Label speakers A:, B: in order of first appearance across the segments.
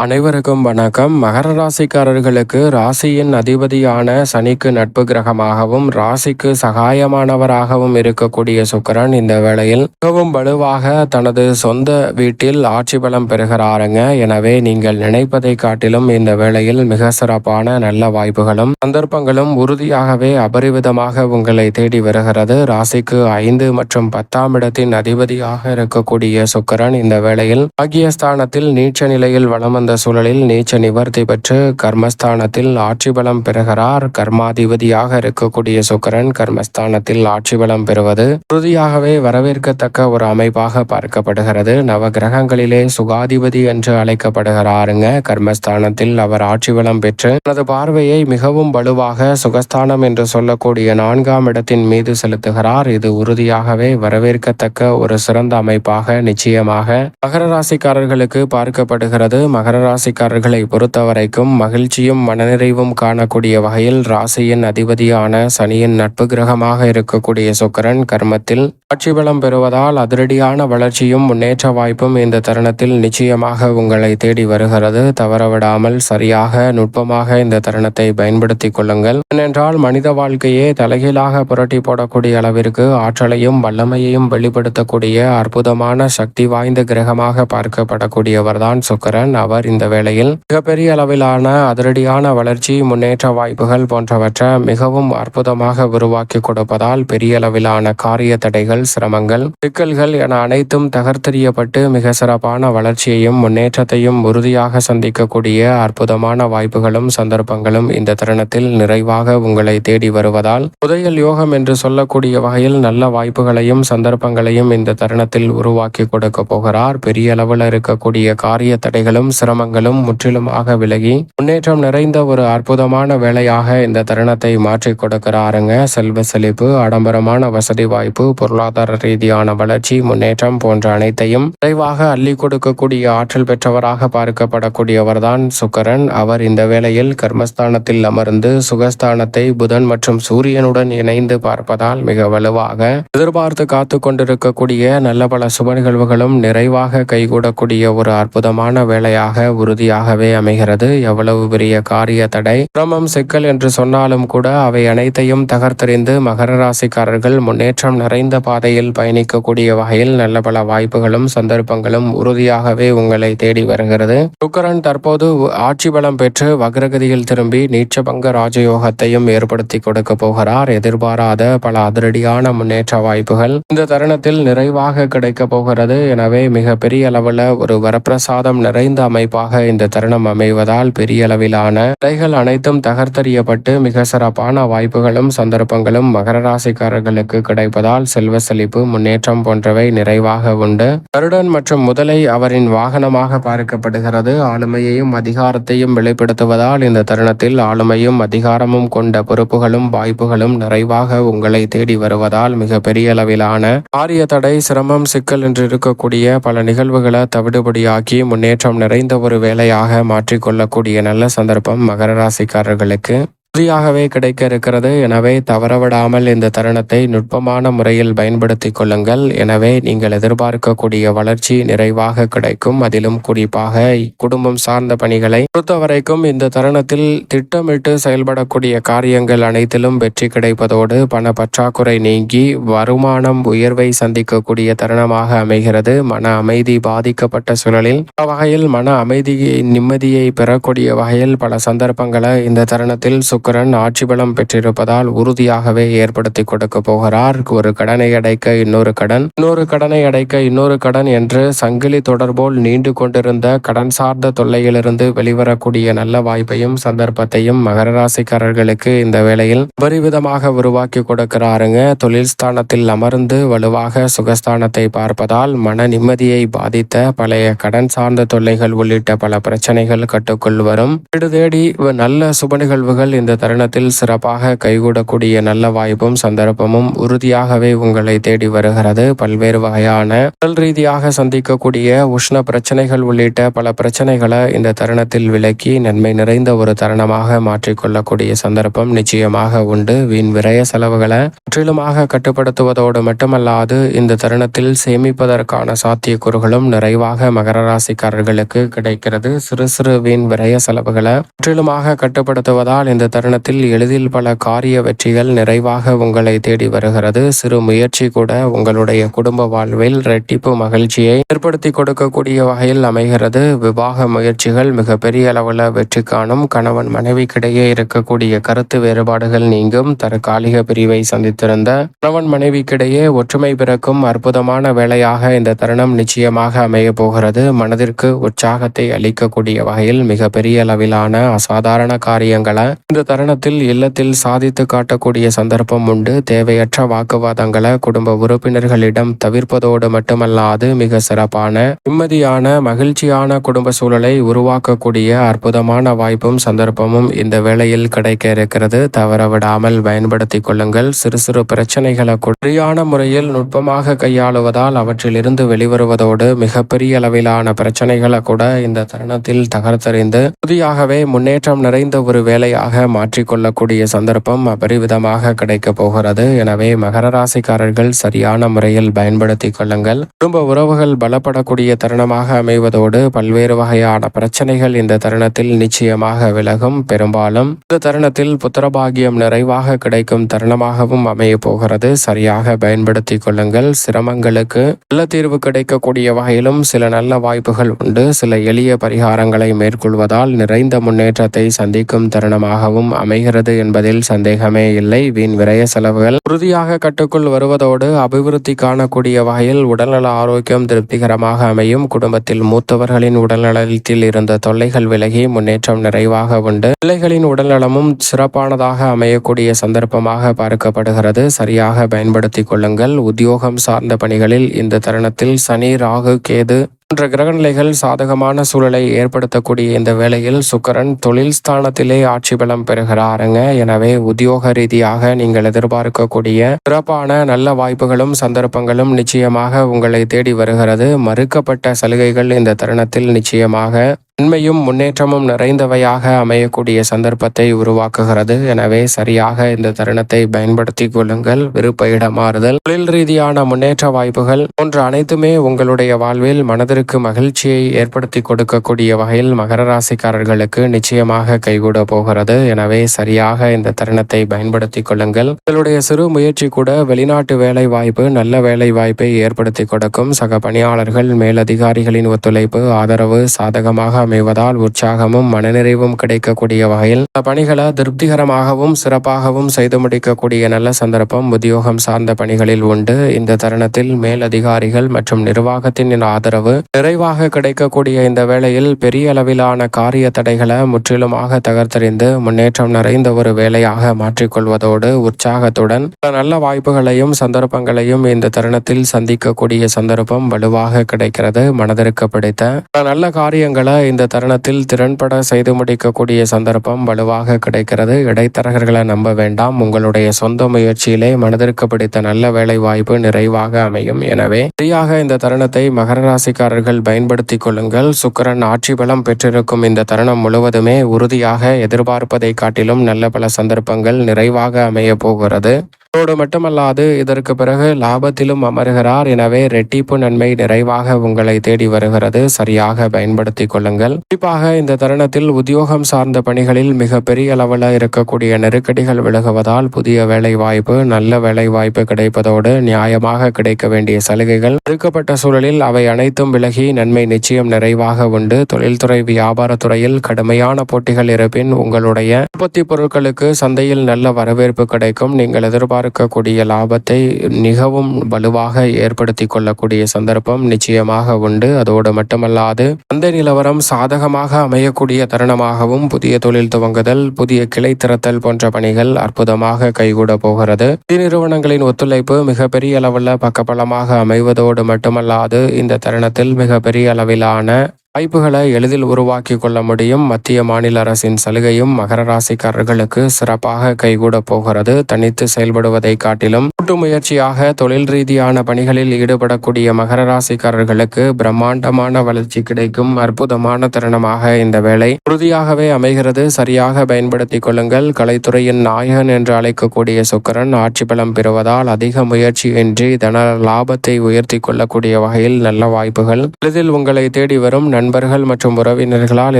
A: அனைவருக்கும் வணக்கம். மகர ராசிக்காரர்களுக்கு ராசியின் அதிபதியான சனிக்கு நட்பு கிரகமாகவும் ராசிக்கு சகாயமானவராகவும் இருக்கக்கூடிய சுக்கரன் இந்த வேளையில் மிகவும் வலுவாக தனது சொந்த வீட்டில் ஆட்சி பலம் பெறுகிறாருங்க. எனவே நீங்கள் நினைப்பதை காட்டிலும் இந்த வேளையில் மிக சிறப்பான நல்ல வாய்ப்புகளும் சந்தர்ப்பங்களும் உறுதியாகவே அபரிவிதமாக உங்களை தேடி வருகிறது. ராசிக்கு ஐந்து மற்றும் பத்தாம் இடத்தின் அதிபதியாக இருக்கக்கூடிய சுக்கரன் இந்த வேளையில் பாகியஸ்தானத்தில் நீச்ச நிலையில் வளம் வந்த சூழலில் நீச்ச நிவர்த்தி பெற்று கர்மஸ்தானத்தில் ஆட்சி பலம் பெறுகிறார். கர்மாதிபதியாக இருக்கக்கூடிய சுக்கரன் கர்மஸ்தானத்தில் ஆட்சி பலம் பெறுவது உறுதியாகவே வரவேற்கத்தக்க ஒரு அமைப்பாக பார்க்கப்படுகிறது. நவ கிரகங்களிலே சுகாதிபதி என்று அழைக்கப்படுகிறாருங்க. கர்மஸ்தானத்தில் அவர் ஆட்சி பலம் பெற்று தனது பார்வையை மிகவும் வலுவாக சுகஸ்தானம் என்று சொல்லக்கூடிய நான்காம் இடத்தின் மீது செலுத்துகிறார். இது உறுதியாகவே வரவேற்கத்தக்க ஒரு சிறந்த அமைப்பாக நிச்சயமாக மகர ராசிக்காரர்களுக்கு பார்க்கப்படுகிறது. மகர ராசிக்காரர்களை பொறுத்தவரைக்கும் மகிழ்ச்சியும் மனநிறைவும் காணக்கூடிய வகையில் ராசியின் அதிபதியான சனியின் நட்பு கிரகமாக இருக்கக்கூடிய சுக்கரன் கர்மத்தில் ஆட்சி பலம் பெறுவதால் அதிரடியான வளர்ச்சியும் முன்னேற்ற வாய்ப்பும் இந்த தருணத்தில் நிச்சயமாக உங்களை தேடி வருகிறது. தவறவிடாமல் சரியாக நுட்பமாக இந்த தருணத்தை பயன்படுத்திக் கொள்ளுங்கள். ஏனென்றால் மனித வாழ்க்கையே தலைகீழாக புரட்டி போடக்கூடிய அளவிற்கு ஆற்றலையும் வல்லமையையும் வெளிப்படுத்தக்கூடிய அற்புதமான சக்தி வாய்ந்த கிரகமாக பார்க்கப்படக்கூடியவர்தான் சுக்கரன். அவர் இந்த வேளையில். மிகப்பெரிய அளவிலான அதிரடியான வளர்ச்சி முன்னேற்ற வாய்ப்புகள் போன்றவற்றை மிகவும் அற்புதமாக உருவாக்கி கொடுப்பதால் பெரிய அளவிலான காரிய தடைகள் சிரமங்கள் சிக்கல்கள் என அனைத்தும் தகர்த்தெறியப்பட்டு மிக சிறப்பான வளர்ச்சியையும் முன்னேற்றத்தையும் உறுதியாக சந்திக்கக்கூடிய அற்புதமான வாய்ப்புகளும் சந்தர்ப்பங்களும் இந்த தருணத்தில் நிறைவாக உங்களை தேடி வருவதால் புதையல் யோகம் என்று சொல்லக்கூடிய வகையில் நல்ல வாய்ப்புகளையும் சந்தர்ப்பங்களையும் இந்த தருணத்தில் உருவாக்கி கொடுக்க போகிறார். பெரிய அளவில் இருக்கக்கூடிய காரிய தடைகளும் சிரமங்களும் முற்றிலுமாக விலகி முன்னேற்றம் நிறைந்த ஒரு அற்புதமான வேலையாக இந்த தருணத்தை மாற்றி கொடுக்கிறாருங்க. செல்வ செழிப்பு ஆடம்பரமான வசதி வாய்ப்பு பொருளாதார ரீதியான வளர்ச்சி முன்னேற்றம் போன்ற அனைத்தையும் விரைவாக அள்ளி கொடுக்கக்கூடிய ஆற்றல் பெற்றவராக பார்க்கப்படக்கூடியவர்தான் சுக்கரன். அவர் இந்த வேளையில் கர்மஸ்தானத்தில் அமர்ந்து சுகஸ்தானத்தை புதன் மற்றும் சூரியனுடன் இணைந்து பார்ப்பதால் மிக வலுவாக எதிர்பார்த்து காத்து கொண்டிருக்கக்கூடிய நல்ல பல சுப நிகழ்வுகளும் நிறைவாக கைகூடக்கூடிய ஒரு அற்புதமான வேலையாக உறுதியாகவே அமைகிறது. எவ்வளவு பெரிய காரிய தடை. சிரமம் சிக்கல் என்று சொன்னாலும் கூட அவை அனைத்தையும் தகர்த்தெறிந்து மகர ராசிக்காரர்கள் முன்னேற்றம் நிறைந்த பாதையில் பயணிக்கக்கூடிய வகையில் நல்ல பல வாய்ப்புகளும் சந்தர்ப்பங்களும் உறுதியாகவே உங்களை தேடி வருகிறது. சுக்கரன் தற்போது ஆட்சி பலம் பெற்று வக்ரகதியில் திரும்பி நீச்சபங்க ராஜயோகத்தையும் ஏற்படுத்தி கொடுக்க போகிறார். எதிர்பாராத பல அதிரடியான முன்னேற்ற வாய்ப்புகள் இந்த தருணத்தில் நிறைவாக கிடைக்க போகிறது. எனவே மிக பெரிய அளவில் ஒரு வரப்பிரசாதம் நிறைந்த அமை அமைப்பாக இந்த தருணம் அமைவதால் பெரிய அளவிலான தடைகள் அனைத்தும் தகர்த்தறியப்பட்டு மிக சிறப்பான வாய்ப்புகளும் சந்தர்ப்பங்களும் மகர ராசிக்காரர்களுக்கு கிடைப்பதால் செல்வ செழிப்பு முன்னேற்றம் போன்றவை நிறைவாக உண்டு. கருடன் மற்றும் முதலை அவரின் வாகனமாக பார்க்கப்படுகிறது. ஆளுமையையும் அதிகாரத்தையும் வெளிப்படுத்துவதால் இந்த தருணத்தில் ஆளுமையும் அதிகாரமும் கொண்ட பொறுப்புகளும் வாய்ப்புகளும் நிறைவாக உங்களை தேடி வருவதால் மிக பெரிய அளவிலான காரிய தடை சிரமம் சிக்கல் என்று இருக்கக்கூடிய பல நிகழ்வுகளை தவிடுபடியாக்கி முன்னேற்றம் நிறைந்த ஒரு வேலையாக மாற்றிக்கொள்ளக்கூடிய நல்ல சந்தர்ப்பம் மகர ராசிக்காரர்களுக்கு. உறுதியாகவே கிடைக்க இருக்கிறது. எனவே தவறவிடாமல் இந்த தருணத்தை நுட்பமான முறையில் பயன்படுத்திக் கொள்ளுங்கள். எனவே நீங்கள் எதிர்பார்க்கக்கூடிய வளர்ச்சி நிறைவாக கிடைக்கும். அதிலும் குறிப்பாக குடும்பம் சார்ந்த பணிகளை பொறுத்தவரைக்கும் இந்த தருணத்தில் திட்டமிட்டு செயல்படக்கூடிய காரியங்கள் அனைத்திலும் வெற்றி கிடைப்பதோடு பண பற்றாக்குறை நீங்கி வருமானம் உயர்வை சந்திக்கக்கூடிய தருணமாக அமைகிறது. மன அமைதி பாதிக்கப்பட்ட சூழலில் வகையில் மன அமைதியை நிம்மதியை பெறக்கூடிய வகையில் பல சந்தர்ப்பங்களை இந்த தருணத்தில் சுக்கரன் ஆட்சி பலம் பெற்றிருப்பதால் உறுதியாகவே ஏற்படுத்தி கொடுக்க போகிறார். ஒரு கடனை அடைக்க இன்னொரு கடன் இன்னொரு கடனை அடைக்க இன்னொரு கடன் என்று சங்கிலி தொடர்போல் நீண்டு கொண்டிருந்த கடன் சார்ந்த தொல்லையிலிருந்து வெளிவரக்கூடிய நல்ல வாய்ப்பையும் சந்தர்ப்பத்தையும் மகர ராசிக்காரர்களுக்கு இந்த வேளையில் பரிவிதமாக உருவாக்கி கொடுக்கிறாருங்க. தொழில் ஸ்தானத்தில் அமர்ந்து வலுவாக சுகஸ்தானத்தை பார்ப்பதால் மன நிம்மதியை பாதித்த பழைய கடன் சார்ந்த தொல்லைகள் உள்ளிட்ட பல பிரச்சனைகள் கட்டுக்குள் வரும். வீடு தேடி நல்ல சுப நிகழ்வுகள் இந்த இந்த தருணத்தில் சிறப்பாக கைகூடக்கூடிய நல்ல வாய்ப்பும் சந்தர்ப்பமும் உறுதியாகவே உங்களை தேடி வருகிறது. பல்வேறு வகையான உடல் ரீதியாக சந்திக்கக்கூடிய உஷ்ண பிரச்சனைகள் உள்ளிட்ட பல பிரச்சனைகளை இந்த தருணத்தில் விலக்கி நன்மை நிறைந்த ஒரு தருணமாக மாற்றிக்கொள்ளக்கூடிய சந்தர்ப்பம் நிச்சயமாக உண்டு. வீண் விரய செலவுகளை முற்றிலுமாக கட்டுப்படுத்துவதோடு மட்டுமல்லாது இந்த தருணத்தில் சேமிப்பதற்கான சாத்தியக்கூறுகளும் நிறைவாக மகர ராசிக்காரர்களுக்கு கிடைக்கிறது. சிறு சிறு வீண் விரய செலவுகளை முற்றிலுமாக கட்டுப்படுத்துவதால் இந்த தருணத்தில் எளிதில் பல காரிய வெற்றிகள் நிறைவாக உங்களை தேடி வருகிறது. சிறு முயற்சி கூட உங்களுடைய குடும்ப வாழ்வில் ரெட்டிப்பு மகிழ்ச்சியை ஏற்படுத்தி கொடுக்கக்கூடிய வகையில் அமைகிறது. விவாக முயற்சிகள் மிக பெரிய அளவில் வெற்றி காணும். கணவன் மனைவிக்கிடையே இருக்கக்கூடிய கருத்து வேறுபாடுகள் நீங்கும். தற்காலிக பிரிவை சந்தித்திருந்த கணவன் மனைவிக்கிடையே ஒற்றுமை பிறக்கும் அற்புதமான வேலையாக இந்த தருணம் நிச்சயமாக அமைய போகிறது. மனதிற்கு உற்சாகத்தை அளிக்கக்கூடிய வகையில் மிக பெரிய அளவிலான அசாதாரண காரியங்களை இந்த தருணத்தில் இல்லத்தில் சாதித்து காட்டக்கூடிய சந்தர்ப்பம் உண்டு. தேவையற்ற வாக்குவாதங்களை குடும்ப உறுப்பினர்களிடம் தவிர்ப்பதோடு மட்டுமல்லாது மிக சிறப்பான நிம்மதியான மகிழ்ச்சியான குடும்ப சூழலை உருவாக்கக்கூடிய அற்புதமான வாய்ப்பும் சந்தர்ப்பமும் இந்த வேளையில் கிடைக்க இருக்கிறது. தவற விடாமல் பயன்படுத்தி கொள்ளுங்கள். சிறு சிறு பிரச்சனைகளை சரியான முறையில் நுட்பமாக கையாளுவதால் அவற்றிலிருந்து வெளிவருவதோடு மிகப்பெரிய அளவிலான பிரச்சனைகளை கூட இந்த தருணத்தில் தகர்த்தறிந்து புதியாகவே முன்னேற்றம் நிறைந்த ஒரு வேலையாக மாற்றிக்கொள்ளக்கூடிய சந்தர்ப்பம் அபரிவிதமாக கிடைக்க போகிறது. எனவே மகர ராசிக்காரர்கள் சரியான முறையில் பயன்படுத்திக் கொள்ளுங்கள். குடும்ப உறவுகள் பலப்படக்கூடிய தருணமாக அமைவதோடு பல்வேறு வகையான பிரச்சனைகள் இந்த தருணத்தில் நிச்சயமாக விலகும். பெரும்பாலும் இந்த தருணத்தில் புத்திரபாகியம் நிறைவாக கிடைக்கும் தருணமாகவும் அமைய போகிறது. சரியாக பயன்படுத்திக் கொள்ளுங்கள். சிரமங்களுக்கு நல்ல தீர்வு கிடைக்கக்கூடிய வகையிலும் சில நல்ல வாய்ப்புகள் உண்டு. சில எளிய பரிகாரங்களை மேற்கொள்வதால் நிறைந்த முன்னேற்றத்தை சந்திக்கும் தருணமாகவும் அமைகிறது என்பதில் சந்தேகமே இல்லை. வீண் விரய செலவுகள் உறுதியாக கட்டுக்குள் வருவதோடு அபிவிருத்தி காணக்கூடிய வகையில் உடல்நல ஆரோக்கியம் திருப்திகரமாக அமையும். குடும்பத்தில் மூத்தவர்களின் உடல்நலத்தில் இருந்த தொல்லைகள் விலகி முன்னேற்றம் நிறைவாக உண்டு. பிள்ளைகளின் உடல்நலமும் சிறப்பானதாக அமையக்கூடிய சந்தர்ப்பமாக பார்க்கப்படுகிறது. சரியாக பயன்படுத்திக் கொள்ளுங்கள். உத்தியோகம் சார்ந்த பணிகளில் இந்த தருணத்தில் சனி ராகு கேது போன்ற கிரகநிலைகள் சாதகமான சூழலை ஏற்படுத்தக்கூடிய இந்த வேளையில் சுக்கரன் தொழில் ஸ்தானத்திலே ஆட்சி பலம் பெறுகிறாருங்க. எனவே உத்தியோக ரீதியாக நீங்கள் எதிர்பார்க்கக்கூடிய சிறப்பான நல்ல வாய்ப்புகளும் சந்தர்ப்பங்களும் நிச்சயமாக உங்களை தேடி வருகிறது. மறுக்கப்பட்ட சலுகைகள் இந்த தருணத்தில் நிச்சயமாக நன்மையும் முன்னேற்றமும் நிறைந்தவையாக அமையக்கூடிய சந்தர்ப்பத்தை உருவாக்குகிறது. எனவே சரியாக இந்த தருணத்தை பயன்படுத்திக் கொள்ளுங்கள். விருப்ப இடமாறுதல். தொழில் ரீதியான முன்னேற்ற வாய்ப்புகள் போன்ற அனைத்துமே உங்களுடைய வாழ்வில் மனதிற்கு மகிழ்ச்சியை ஏற்படுத்தி கொடுக்கக்கூடிய வகையில் மகர ராசிக்காரர்களுக்கு நிச்சயமாக கைகூட போகிறது. எனவே சரியாக இந்த தருணத்தை பயன்படுத்திக் கொள்ளுங்கள். உங்களுடைய சிறு முயற்சி கூட வெளிநாட்டு வேலை வாய்ப்பு நல்ல வேலை வாய்ப்பை ஏற்படுத்தி கொடுக்கும். சக பணியாளர்கள் மேலதிகாரிகளின் ஒத்துழைப்பு ஆதரவு சாதகமாக அமைவதால் உற்சாகமும் மனநிறைவும் கிடைக்கக்கூடிய வகையில் பணிகளை திருப்திகரமாகவும் சிறப்பாகவும் செய்து முடிக்கக்கூடிய நல்ல சந்தர்ப்பம் உத்தியோகம் சார்ந்த பணிகளில் உண்டு. இந்த தருணத்தில் மேலதிகாரிகள் மற்றும் நிர்வாகத்தின் ஆதரவு நிறைவாக கிடைக்கக்கூடிய இந்த வேளையில் பெரிய அளவிலான காரிய தடைகளை முற்றிலுமாக தகர்த்தறிந்து முன்னேற்றம் நிறைந்த ஒரு வேலையாக மாற்றிக்கொள்வதோடு உற்சாகத்துடன் நல்ல வாய்ப்புகளையும் சந்தர்ப்பங்களையும் இந்த தருணத்தில் சந்திக்கக்கூடிய சந்தர்ப்பம் வலுவாக கிடைக்கிறது. மனதிற்கு பிடித்த நல்ல காரியங்களை இந்த தருணத்தில் திறன்பட செய்து முடிக்கக்கூடிய சந்தர்ப்பம் வலுவாக கிடைக்கிறது. இடைத்தரகர்களை நம்ப வேண்டாம். உங்களுடைய சொந்த முயற்சியிலே மனதிற்கு பிடித்த நல்ல வேலை வாய்ப்பு நிறைவாக அமையும். எனவே சரியாக இந்த தருணத்தை மகர ராசிக்காரர்கள் பயன்படுத்திக் கொள்ளுங்கள். சுக்கரன் ஆட்சி பலம் பெற்றிருக்கும் இந்த தருணம் முழுவதுமே உறுதியாக எதிர்பார்ப்பதை காட்டிலும் நல்ல பல சந்தர்ப்பங்கள் நிறைவாக அமைய போகிறது. அதோடு மட்டுமல்லாது இதற்கு பிறகு லாபத்திலும் அமர்கிறார். எனவே ரெட்டிப்பு நன்மை நிறைவாக உங்களை தேடி வருகிறது. சரியாக பயன்படுத்திக் கொள்ளுங்கள். குறிப்பாக இந்த தருணத்தில் உத்தியோகம் சார்ந்த பணிகளில் மிக பெரிய அளவில் இருக்கக்கூடிய நெருக்கடிகள் விலகுவதால் புதிய வேலை வாய்ப்பு நல்ல வேலை வாய்ப்பு கிடைப்பதோடு நியாயமாக கிடைக்க வேண்டிய சலுகைகள். ஒதுக்கப்பட்ட சூழலில் அவை அனைத்தும் விலகி நன்மை நிச்சயம் நிறைவாக உண்டு. தொழில்துறை வியாபாரத்துறையில் கடுமையான போட்டிகள் இருப்பின் உங்களுடைய உற்பத்தி பொருட்களுக்கு சந்தையில் நல்ல வரவேற்பு கிடைக்கும். நீங்கள் எதிர்பார்க்கக்கூடிய லாபத்தை மிகவும் வலுவாக ஏற்படுத்தி கொள்ளக்கூடிய சந்தர்ப்பம் நிச்சயமாக உண்டு. அதோடு மட்டுமல்லாது அந்த நிலவரம் சாதகமாக அமையக்கூடிய தருணமாகவும் புதிய தொழில் துவங்குதல் புதிய கிளை திறத்தல் போன்ற பணிகள் அற்புதமாக கைகூட போகிறது. நிறுவனங்களின் ஒத்துழைப்பு மிகப்பெரிய அளவில் பக்கபலமாக அமைவதோடு மட்டுமல்லாது இந்த தருணத்தில் மிகப்பெரிய அளவிலான வாய்ப்புகளை எளிதில் உருவாக்கி கொள்ள முடியும். மத்திய மாநில அரசின் சலுகையும் மகர ராசிக்காரர்களுக்கு சிறப்பாக கைகூட போகிறது. தனித்து செயல்படுவதை காட்டிலும் கூட்டு முயற்சியாக தொழில் ரீதியான பணிகளில் ஈடுபடக்கூடிய மகர ராசிக்காரர்களுக்கு பிரம்மாண்டமான வளர்ச்சி கிடைக்கும். அற்புதமான தருணமாக இந்த வேலை உறுதியாகவே அமைகிறது. சரியாக பயன்படுத்திக் கொள்ளுங்கள். கலைத்துறையின் நாயகன் என்று அழைக்கக்கூடிய சுக்கரன் ஆட்சி பலம் பெறுவதால் அதிக முயற்சியின்றி தன லாபத்தை உயர்த்தி கொள்ளக்கூடிய வகையில் நல்ல வாய்ப்புகள் எளிதில் உங்களை தேடி வரும். நண்பர்கள் மற்றும் உறவினர்களால்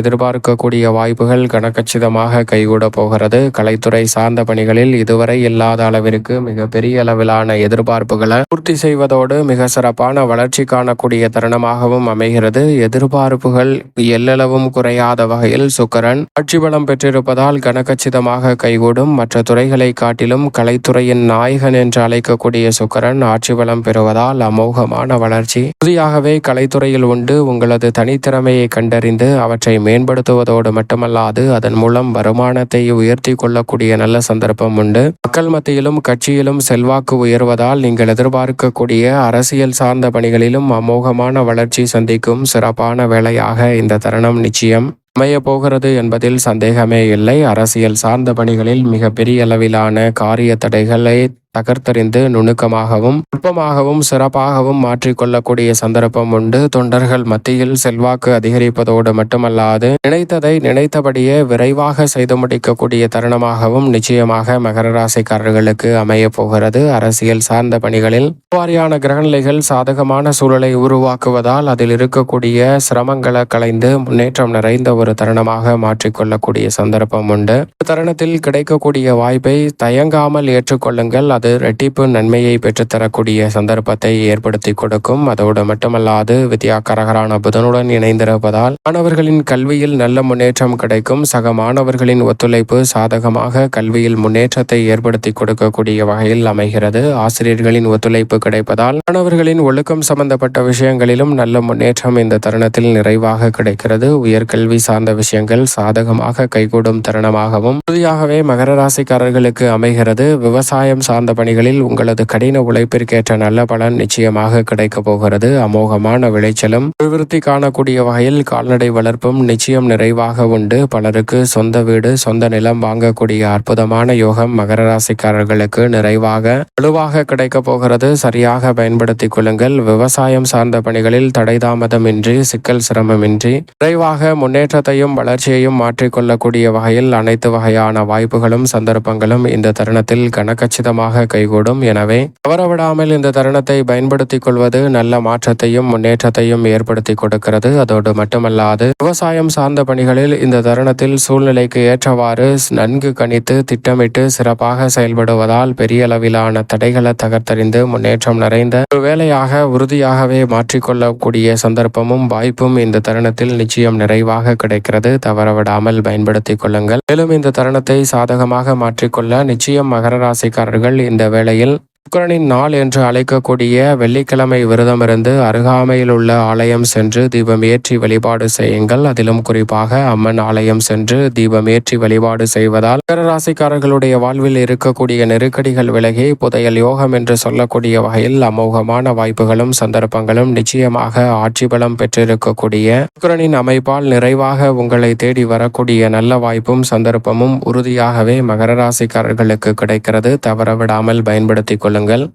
A: எதிர்பார்க்கக்கூடிய வாய்ப்புகள் கனக்கச்சிதமாக கைகூட போகிறது. கலைத்துறை சார்ந்த பணிகளில் இதுவரை இல்லாத அளவிற்கு மிக பெரிய அளவிலான எதிர்பார்ப்புகளை பூர்த்தி செய்வதோடு மிக சிறப்பான வளர்ச்சி காணக்கூடிய தருணமாகவும் அமைகிறது. எதிர்பார்ப்புகள் எல்லளவும் குறையாத வகையில் சுக்கரன் ஆட்சி பலம் பெற்றிருப்பதால் கனக்கச்சிதமாக கைகூடும். மற்ற துறைகளை காட்டிலும் கலைத்துறையின் நாயகன் என்று அழைக்கக்கூடிய சுக்கரன் ஆட்சி பலம் பெறுவதால் அமோகமான வளர்ச்சி. புதியாகவே கலைத்துறையில் உண்டு. உங்களது திறமையை கண்டறிந்து அவற்றை மேம்படுத்துவதோடு மட்டுமல்லாது அதன் மூலம் வருமானத்தை உயர்த்தி கொள்ளக்கூடிய நல்ல சந்தர்ப்பம் உண்டு. மக்கள் மத்தியிலும் கட்சியிலும் செல்வாக்கு உயர்வதால் நீங்கள் எதிர்பார்க்கக்கூடிய அரசியல் சார்ந்த பணிகளிலும் அமோகமான வளர்ச்சி சந்திக்கும் சிறப்பான வேலையாக இந்த தருணம் நிச்சயம். அமைய போகிறது என்பதில் சந்தேகமே இல்லை. அரசியல் சார்ந்த பணிகளில் மிக பெரிய அளவிலான காரிய தடைகளை தகர்த்தறிந்து நுணுக்கமாகவும் நுட்பமாகவும் சிறப்பாகவும் மாற்றிக்கொள்ளக்கூடிய சந்தர்ப்பம் உண்டு. தொண்டர்கள் மத்தியில் செல்வாக்கு அதிகரிப்பதோடு மட்டுமல்லாது நினைத்ததை நினைத்தபடியே விரைவாக செய்து முடிக்கக்கூடிய தருணமாகவும் நிச்சயமாக மகர ராசிக்காரர்களுக்கு அமைய போகிறது. அரசியல் சார்ந்த பணிகளில் வாரியான கிரகநிலைகள் சாதகமான சூழலை உருவாக்குவதால் அதில் இருக்கக்கூடிய சிரமங்களை களைந்து முன்னேற்றம் நிறைந்த ஒரு தருணமாக மாற்றிக்கொள்ளக்கூடிய சந்தர்ப்பம் உண்டு. தருணத்தில் கிடைக்கக்கூடிய வாய்ப்பை தயங்காமல் ஏற்றுக்கொள்ளுங்கள். அது ரெட்டிப்பு நன்மையை பெற்றுத்தரக்கூடிய சந்தர்ப்பத்தை ஏற்படுத்தி கொடுக்கும். அதோடு மட்டுமல்லாது வித்யாகரகரான புதனுடன் இணைந்திருப்பதால் மாணவர்களின் கல்வியில் நல்ல முன்னேற்றம் கிடைக்கும். சக மாணவர்களின் ஒத்துழைப்பு சாதகமாக கல்வியில் முன்னேற்றத்தை ஏற்படுத்தி கொடுக்கக்கூடிய வகையில் அமைகிறது. ஆசிரியர்களின் ஒத்துழைப்பு கிடைப்பதால் மாணவர்களின் ஒழுக்கம் சம்பந்தப்பட்ட விஷயங்களிலும் நல்ல முன்னேற்றம் இந்த தருணத்தில் நிறைவாக கிடைக்கிறது. உயர்கல்வி சார்ந்த விஷயங்கள் சாதகமாக கைகூடும் தருணமாகவும் உறுதியாகவே மகர ராசிக்காரர்களுக்கு அமைகிறது. விவசாயம் சார்ந்த பணிகளில் உங்களது கடின உழைப்பிற்கேற்ற நல்ல பலன் நிச்சயமாக கிடைக்கப் போகிறது. அமோகமான விளைச்சலும் அபிவிருத்தி காணக்கூடிய வகையில் கால்நடை வளர்ப்பும் நிச்சயம் நிறைவாக உண்டு. பலருக்கு சொந்த வீடு சொந்த நிலம் வாங்கக்கூடிய அற்புதமான யோகம் மகர ராசிக்காரர்களுக்கு நிறைவாக வலுவாக கிடைக்கப் போகிறது. சரியாக பயன்படுத்திக் கொள்ளுங்கள். விவசாயம் சார்ந்த பணிகளில் தடை தாமதமின்றி சிக்கல் சிரமமின்றி விரைவாக முன்னேற்றத்தையும் வளர்ச்சியையும் மாற்றிக்கொள்ளக்கூடிய வகையில் அனைத்து வகையான வாய்ப்புகளும் சந்தர்ப்பங்களும் இந்த தருணத்தில் கனக்கச்சிதமாக கைகூடும். எனவே தவறவிடாமல் இந்த தருணத்தை பயன்படுத்திக் கொள்வது நல்ல மாற்றத்தையும் முன்னேற்றத்தையும் ஏற்படுத்தி கொடுக்கிறது. அதோடு மட்டுமல்லாது விவசாயம் சார்ந்த பணிகளில் இந்த தருணத்தில் சூழ்நிலைக்கு ஏற்றவாறு நன்கு கணித்து திட்டமிட்டு சிறப்பாக செயல்படுவதால் பெரிய அளவிலான தடைகளை தகர்த்தறிந்து முன்னேற்றம் நிறைந்த ஒரு வேலையாக உறுதியாகவே மாற்றிக்கொள்ளக்கூடிய சந்தர்ப்பமும் வாய்ப்பும் இந்த தருணத்தில் நிச்சயம் நிறைவாக கிடைக்கிறது. தவறவிடாமல் பயன்படுத்திக் கொள்ளுங்கள். மேலும் இந்த தருணத்தை சாதகமாக மாற்றிக்கொள்ள நிச்சயம் மகர ராசிக்காரர்கள் இந்த வேளையில் சுக்கரனின் நாள் என்று அழைக்கக்கூடிய வெள்ளிக்கிழமை விரதமிருந்து அருகாமையில் உள்ள ஆலயம் சென்று தீபம் ஏற்றி வழிபாடு செய்யுங்கள். அதிலும் குறிப்பாக அம்மன் ஆலயம் சென்று தீபம் ஏற்றி வழிபாடு செய்வதால் மகர ராசிக்காரர்களுடைய வாழ்வில் இருக்கக்கூடிய நெருக்கடிகள் விலகி புதையல் யோகம் என்று சொல்லக்கூடிய வகையில் அமோகமான வாய்ப்புகளும் சந்தர்ப்பங்களும் நிச்சயமாக ஆட்சி பலம் பெற்றிருக்கக்கூடிய சுக்கரனின் அமைப்பால் நிறைவாக உங்களை தேடி வரக்கூடிய நல்ல வாய்ப்பும் சந்தர்ப்பமும் உறுதியாகவே மகர ராசிக்காரர்களுக்கு கிடைக்கிறது. தவறவிடாமல் பயன்படுத்திக் கொள்ளுங்கள். angle